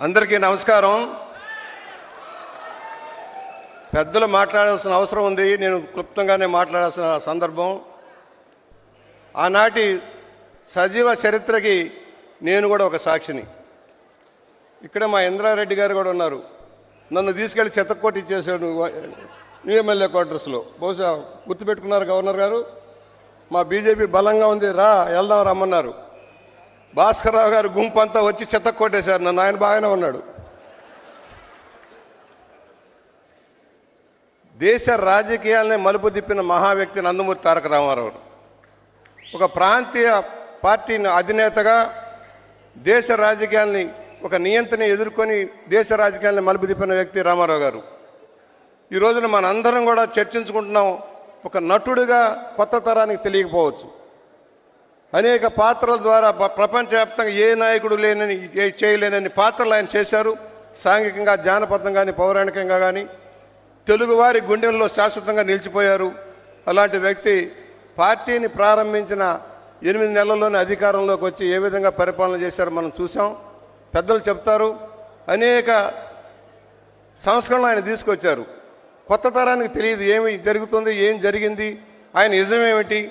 అందరికీ నమస్కారం. పెద్దలు మాట్లాడాల్సిన అవసరం ఉంది. నేను క్లుప్తంగానే మాట్లాడాల్సిన సందర్భం. ఆనాటి సజీవ చరిత్రకి నేను కూడా ఒక సాక్షిని. ఇక్కడ మా ఇంద్రారెడ్డి గారు కూడా ఉన్నారు. నన్ను తీసుకెళ్ళి చెత్తకోటి ఇచ్చేసాడు న్యూ ఎమ్మెల్యే క్వార్టర్స్లో. బహుశా గుర్తుపెట్టుకున్నారు గవర్నర్ గారు. మా బీజేపీ బలంగా ఉంది. రా వెళ్దాం రమ్మన్నారు. భాస్కర్రావు గారు గుంపు అంతా వచ్చి చెత్త కొట్టేశారు. నన్ను ఆయన బాగానే ఉన్నాడు. దేశ రాజకీయాలనే మలుపు తిప్పిన మహా వ్యక్తి నందమూరి తారక రామారావు. ఒక ప్రాంతీయ పార్టీని అధినేతగా దేశ రాజకీయాల్ని ఒక నియంత్రణ ఎదుర్కొని దేశ రాజకీయాల్ని మలుపు తిప్పిన వ్యక్తి రామారావు గారు. ఈ రోజున మన అందరం కూడా చర్చించుకుంటున్నాం. ఒక నటుడిగా కొత్త తరానికి తెలియకపోవచ్చు. అనేక పాత్రల ద్వారా ప్రపంచవ్యాప్తంగా ఏ నాయకుడు లేనని చేయలేనని పాత్రలు ఆయన చేశారు. సాంఘికంగా జానపదం కానీ పౌరాణికంగా కానీ తెలుగువారి గుండెల్లో శాశ్వతంగా నిలిచిపోయారు. అలాంటి వ్యక్తి పార్టీని ప్రారంభించిన ఎనిమిది నెలల్లోనే అధికారంలోకి వచ్చి ఏ విధంగా పరిపాలన చేశారో మనం చూసాం పెద్దలు చెప్తారు. అనేక సంస్కరణలు ఆయన తీసుకొచ్చారు. కొత్త తరానికి తెలియదు ఏమి జరుగుతుంది ఏం జరిగింది ఆయన నిజమేమిటి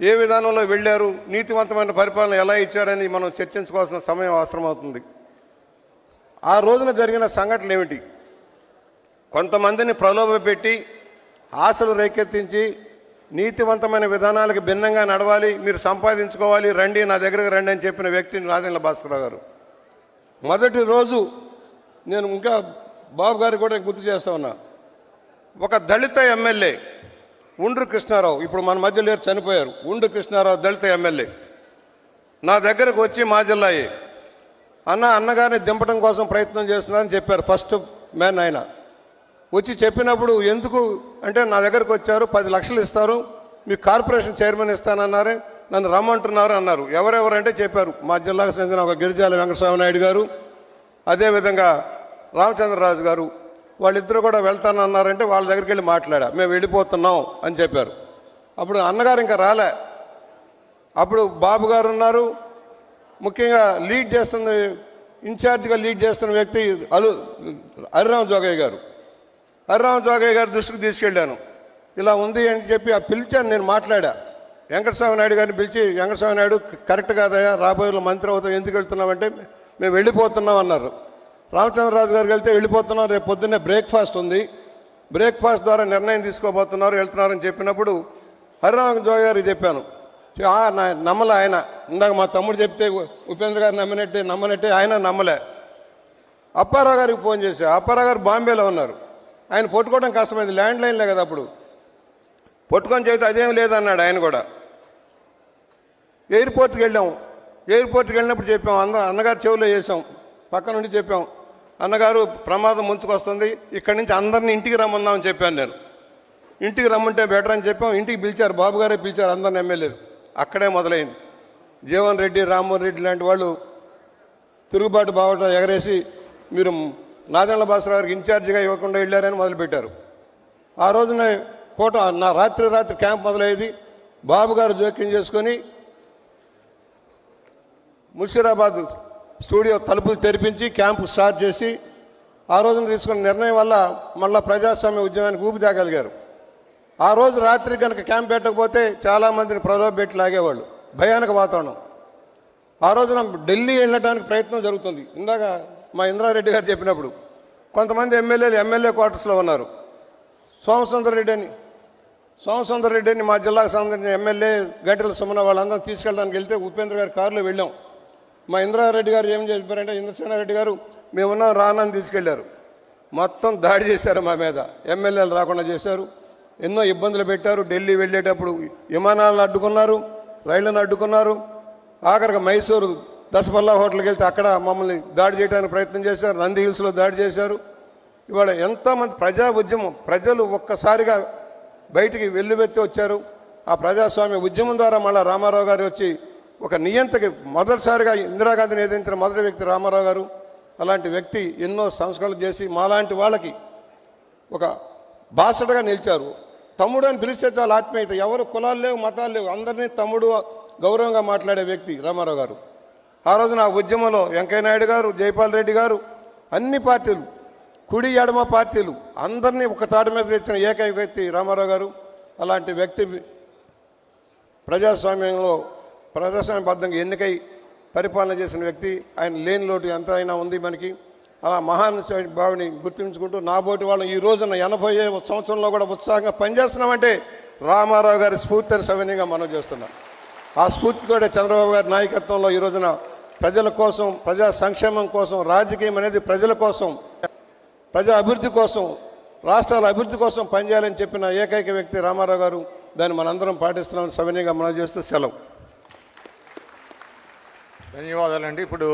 ఏ విధానంలో వెళ్ళారు నీతివంతమైన పరిపాలన ఎలా ఇచ్చారని మనం చర్చించుకోవాల్సిన సమయం అవసరమవుతుంది. ఆ రోజున జరిగిన సంఘటనలు ఏమిటి? కొంతమందిని ప్రలోభపెట్టి ఆశలు రేకెత్తించి నీతివంతమైన విధానాలకు భిన్నంగా నడవాలి మీరు సంపాదించుకోవాలి రండి నా దగ్గరకు రండి అని చెప్పిన వ్యక్తి నాదెండ్ల భాస్కరరావు గారు. మొదటి రోజు నేను ఇంకా బాబు గారికి కూడా గుర్తు చేస్తా ఉన్నా. ఒక దళిత ఎమ్మెల్యే ఉండ్రు కృష్ణారావు ఇప్పుడు మన మధ్య లేరు చనిపోయారు. ఉండ్రు కృష్ణారావు దళిత ఎమ్మెల్యే. నా దగ్గరకు వచ్చి మా జిల్లాయే. అన్న అన్నగారిని దింపడం కోసం ప్రయత్నం చేస్తున్నారని చెప్పారు ఫస్ట్ మ్యాన్ ఆయన. వచ్చి చెప్పినప్పుడు ఎందుకు అంటే నా దగ్గరకు వచ్చారు పది లక్షలు ఇస్తారు మీ కార్పొరేషన్ చైర్మన్ ఇస్తానన్నారే నన్ను రమ్మంటున్నారు అన్నారు. ఎవరెవరంటే చెప్పారు మా జిల్లాకు చెందిన ఒక గిరిజాల వెంకటస్వామి నాయుడు గారు అదేవిధంగా రామచంద్రరాజు గారు వాళ్ళిద్దరు కూడా వెళ్తానన్నారంటే వాళ్ళ దగ్గరికి వెళ్ళి మాట్లాడా. మేము వెళ్ళిపోతున్నాం అని చెప్పారు. అప్పుడు అన్నగారు ఇంకా రాలే. అప్పుడు బాబు గారు ఉన్నారు. ముఖ్యంగా లీడ్ చేస్తున్న ఇన్ఛార్జ్గా లీడ్ చేస్తున్న వ్యక్తి అలు హరిరామ్ జోగయ్య గారు. హరిరామ్ జోగయ్య గారి దృష్టికి తీసుకెళ్ళాను. ఇలా ఉంది అని చెప్పి ఆ పిలిచాను నేను మాట్లాడా. వెంకటస్వామి నాయుడు గారిని పిలిచి వెంకటస్వామి నాయుడు కరెక్ట్ కాదయా రాబోయే మంత్రి అవుతాం ఎందుకు వెళ్తున్నామంటే మేము వెళ్ళిపోతున్నాం అన్నారు. రామచంద్రరాజు గారికి వెళ్తే వెళ్ళిపోతున్నాం. రేపు పొద్దున్నే బ్రేక్ఫాస్ట్ ఉంది. బ్రేక్ఫాస్ట్ ద్వారా నిర్ణయం తీసుకోబోతున్నారు వెళ్తున్నారని చెప్పినప్పుడు హరిరామ జోగి గారికి చెప్పాను. నమ్మలే ఆయన. ఇందాక మా తమ్ముడు చెప్తే ఉపేంద్ర గారు నమ్మినట్టే నమ్మనట్టే ఆయన నమ్మలే. అప్పారావు గారికి ఫోన్ చేశా. అప్పారావు గారు బాంబేలో ఉన్నారు. ఆయన పట్టుకోవడం కష్టమైంది. ల్యాండ్ లైన్లే కదా అప్పుడు. పట్టుకొని చెబితే అదేం లేదన్నాడు ఆయన కూడా. ఎయిర్పోర్ట్కి వెళ్ళాం. ఎయిర్పోర్ట్కి వెళ్ళినప్పుడు చెప్పాం. అన్న అన్నగారు చెవిలో చేసాం పక్క నుండి చెప్పాం. అన్నగారు ప్రమాదం ముంచుకొస్తుంది. ఇక్కడి నుంచి అందరిని ఇంటికి రమ్మందామని చెప్పాను నేను. ఇంటికి రమ్మంటే బెటర్ అని చెప్పాం. ఇంటికి పిలిచారు. బాబు గారే పిలిచారు. అందరిని ఎమ్మెల్యేలు అక్కడే మొదలైంది. జీవన్ రెడ్డి రామ్మోహన్ రెడ్డి లాంటి వాళ్ళు తిరుగుబాటు బావటం ఎగరేసి మీరు నాదెండ్ల భాస్కర్ గారికి ఇన్ఛార్జిగా ఇవ్వకుండా వెళ్ళారని మొదలుపెట్టారు. ఆ రోజున కోట నా రాత్రి రాత్రి క్యాంప్ మొదలయ్యేది. బాబు గారు జోక్యం చేసుకొని ముషీరాబాద్ స్టూడియో తలుపులు తెరిపించి క్యాంపు స్టార్ట్ చేసి ఆ రోజున తీసుకున్న నిర్ణయం వల్ల మళ్ళా ప్రజాస్వామ్య ఉద్యమానికి ఊపి తేగలిగారు. ఆ రోజు రాత్రి కనుక క్యాంప్ పెట్టకపోతే చాలామందిని ప్రలోభెట్టి లాగేవాళ్ళు. భయానక వాతావరణం. ఆ రోజున ఢిల్లీ వెళ్ళడానికి ప్రయత్నం జరుగుతుంది. ఇందాక మా ఇంద్రారెడ్డి గారు చెప్పినప్పుడు కొంతమంది ఎమ్మెల్యేలు ఎమ్మెల్యే క్వార్టర్స్లో ఉన్నారు. సోమసుందర్ రెడ్డి అని. సోమసుందర్రెడ్డి అని మా జిల్లాకు సంబంధించిన ఎమ్మెల్యే గంటల సుమన వాళ్ళందరం తీసుకెళ్ళడానికి వెళ్తే ఉపేంద్ర గారి కారులో వెళ్ళాం. మా ఇంద్రారెడ్డి గారు ఏం చెప్పారంటే ఇంద్రసేనారెడ్డి గారు మేమున్నాం రానని తీసుకెళ్ళారు. మొత్తం దాడి చేశారు మా మీద. ఎమ్మెల్యేలు రాకుండా చేశారు. ఎన్నో ఇబ్బందులు పెట్టారు. ఢిల్లీ వెళ్ళేటప్పుడు విమానాలను అడ్డుకున్నారు రైళ్ళను అడ్డుకున్నారు. ఆఖరికి మైసూరు దసపల్లా హోటల్కి వెళ్తే అక్కడ మమ్మల్ని దాడి చేయడానికి ప్రయత్నం చేశారు. నంది హిల్స్లో దాడి చేశారు. ఇవాళ ఎంతోమంది ప్రజా ఉద్యమం ప్రజలు ఒక్కసారిగా బయటికి వెల్లువెత్తి వచ్చారు. ఆ ప్రజాస్వామ్య ఉద్యమం ద్వారా మళ్ళీ రామారావు గారు వచ్చి ఒక నియంతకి మొదటిసారిగా ఇందిరాగాంధీని ఎదిరించిన మొదటి వ్యక్తి రామారావు గారు అలాంటి వ్యక్తి ఎన్నో సంస్కరణలు చేసి మాలాంటి వాళ్ళకి ఒక బాసటగా నిలిచారు. తమ్ముడు అని పిలిస్తే చాలా ఆత్మీయత. ఎవరు కులాలు లేవు మతాలు లేవు. అందరినీ తమ్ముడు గౌరవంగా మాట్లాడే వ్యక్తి రామారావు గారు. ఆ రోజున ఆ ఉద్యమంలో వెంకయ్య నాయుడు గారు జైపాల్ రెడ్డి గారు అన్ని పార్టీలు కుడి ఎడమ పార్టీలు అందరినీ ఒక తాటి మీద తెచ్చిన ఏకైక వ్యక్తి రామారావు గారు. అలాంటి వ్యక్తి ప్రజాస్వామ్యంలో ప్రజాస్వామ్యబద్ధంగా ఎన్నికై పరిపాలన చేసిన వ్యక్తి ఆయన లేని లోటు ఎంత అయినా ఉంది మనకి. అలా మహాన్ భావిని గుర్తుంచుకుంటూ నాబోటి వాళ్ళు ఈ రోజున ఎనభై సంవత్సరంలో కూడా ఉత్సాహంగా పనిచేస్తున్నామంటే రామారావు గారి స్ఫూర్తిని సవినీయంగా మనం చేస్తున్నాం. ఆ స్ఫూర్తితోటే చంద్రబాబు గారి నాయకత్వంలో ఈ రోజున ప్రజల కోసం ప్రజా సంక్షేమం కోసం రాజకీయం అనేది ప్రజల కోసం ప్రజా అభివృద్ధి కోసం రాష్ట్రాల అభివృద్ధి కోసం పనిచేయాలని చెప్పిన ఏకైక వ్యక్తి రామారావు గారు. దాన్ని మనందరం పాటిస్తున్నామని సవినీయంగా మనం చేస్తూ సెలవు. ధన్యవాదాలండి. ఇప్పుడు